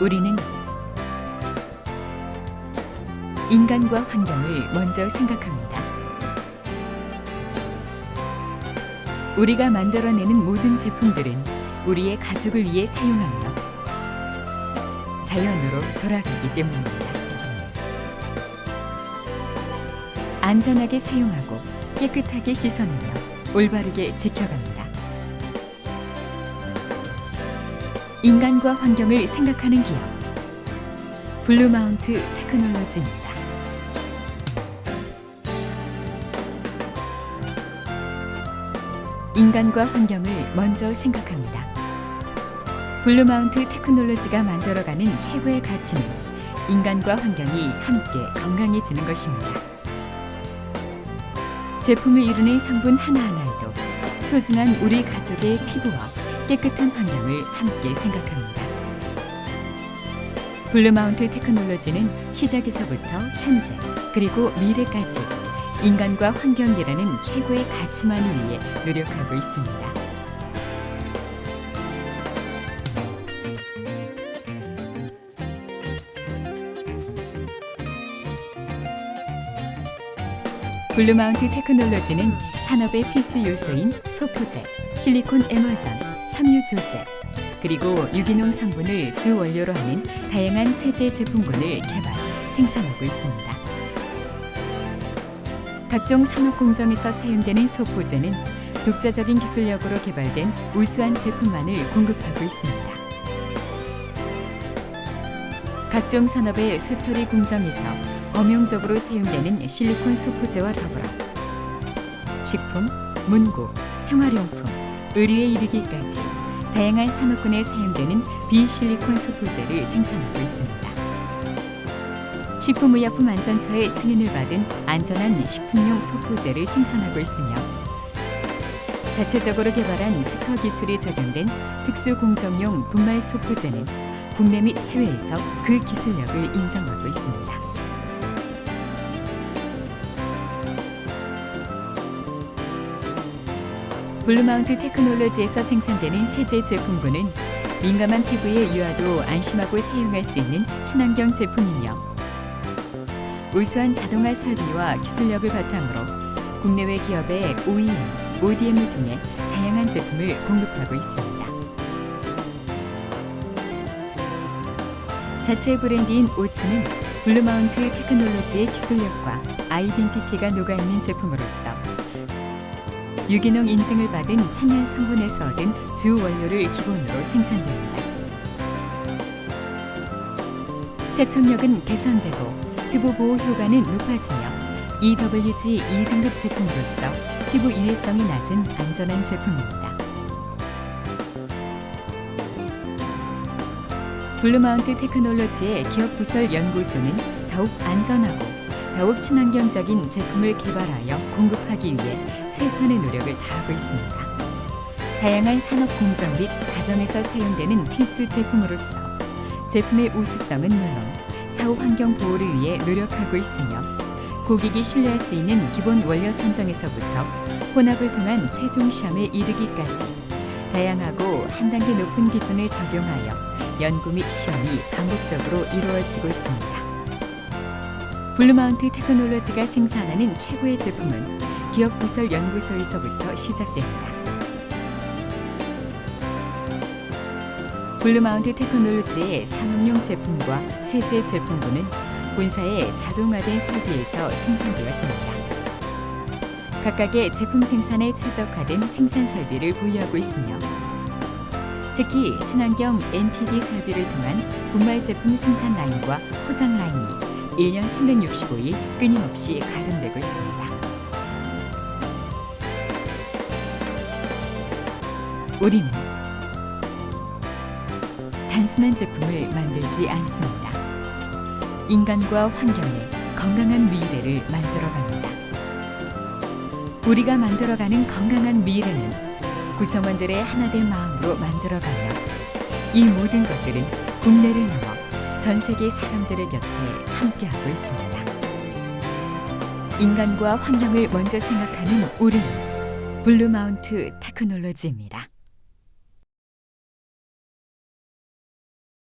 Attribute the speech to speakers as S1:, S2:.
S1: 우리는 인간과 환경을 먼저 생각합니다. 우리가 만들어내는 모든 제품들은 우리의 가족을 위해 사용하며 자연으로 돌아가기 때문입니다. 안전하게 사용하고 깨끗하게 씻어내며 올바르게 지켜갑니다. 인간과 환경을 생각하는 기업 블루마운트 테크놀로지입니다. 인간과 환경을 먼저 생각합니다. 블루마운트 테크놀로지가 만들어가는 최고의 가치는 인간과 환경이 함께 건강해지는 것입니다. 제품을 이루는 성분 하나하나에도 소중한 우리 가족의 피부와 깨끗한 환경을 함께 생각합니다. 블루마운트 테크놀로지는 시작에서부터 현재 그리고 미래까지 인간과 환경이라는 최고의 가치만을 위해 노력하고 있습니다. 블루마운트 테크놀로지는 산업의 필수 요소인 소포제, 실리콘 에멀전, 섬유 조제, 그리고 유기농 성분을 주 원료로 하는 다양한 세제 제품군을 개발, 생산하고 있습니다. 각종 산업 공정에서 사용되는 소포제는 독자적인 기술력으로 개발된 우수한 제품만을 공급하고 있습니다. 각종 산업의 수처리 공정에서 범용적으로 사용되는 실리콘 소포제와 더불어 식품, 문구, 생활용품, 의류에 이르기까지 다양한 산업군에 사용되는 비실리콘 소포제를 생산하고 있습니다. 식품의약품안전처의 승인을 받은 안전한 식품용 소포제를 생산하고 있으며 자체적으로 개발한 특허 기술이 적용된 특수 공정용 분말 소포제는 국내 및 해외에서 그 기술력을 인정하고 있습니다. 블루마운트 테크놀로지에서 생산되는 세제 제품군은 민감한 피부에 유아도 안심하고 사용할 수 있는 친환경 제품이며 우수한 자동화 설비와 기술력을 바탕으로 국내외 기업의 OEM, ODM을 통해 다양한 제품을 공급하고 있습니다. 자체 브랜드인 오츠는 블루마운트 테크놀로지의 기술력과 아이덴티티가 녹아있는 제품으로서 유기농 인증을 받은 천연 성분에서 얻은 주 원료를 기본으로 생산됩니다. 세척력은 개선되고 피부 보호 효과는 높아지며 EWG 2등급 제품으로서 피부 일회성이 낮은 안전한 제품입니다. 블루마운트 테크놀로지의 기업 부설 연구소는 더욱 안전하고 더욱 친환경적인 제품을 개발하여 공급하기 위해 최선의 노력을 다하고 있습니다. 다양한 산업 공정 및 가정에서 사용되는 필수 제품으로서 제품의 우수성은 물론 사후 환경 보호를 위해 노력하고 있으며 고객이 신뢰할 수 있는 기본 원료 선정에서부터 혼합을 통한 최종 시험에 이르기까지 다양하고 한 단계 높은 기준을 적용하여 연구 및 시험이 반복적으로 이루어지고 있습니다. 블루마운트 테크놀로지가 생산하는 최고의 제품은 기업 부설 연구소에서부터 시작됩니다. 블루마운트 테크놀로지의 산업용 제품과 세제 제품군은 본사의 자동화된 설비에서 생산되어집니다. 각각의 제품 생산에 최적화된 생산 설비를 보유하고 있으며 특히 친환경 NTD 설비를 통한 분말 제품 생산 라인과 포장 라인이 1년 365일 끊임없이 가동되고 있습니다. 우리는 단순한 제품을 만들지 않습니다. 인간과 환경의 건강한 미래를 만들어갑니다. 우리가 만들어가는 건강한 미래는 구성원들의 하나된 마음으로 만들어가며 이 모든 것들은 국내를 넘어 전 세계 사람들의 곁에 함께하고 있습니다. 인간과 환경을 먼저 생각하는 우리는 블루마운트 테크놀로지입니다.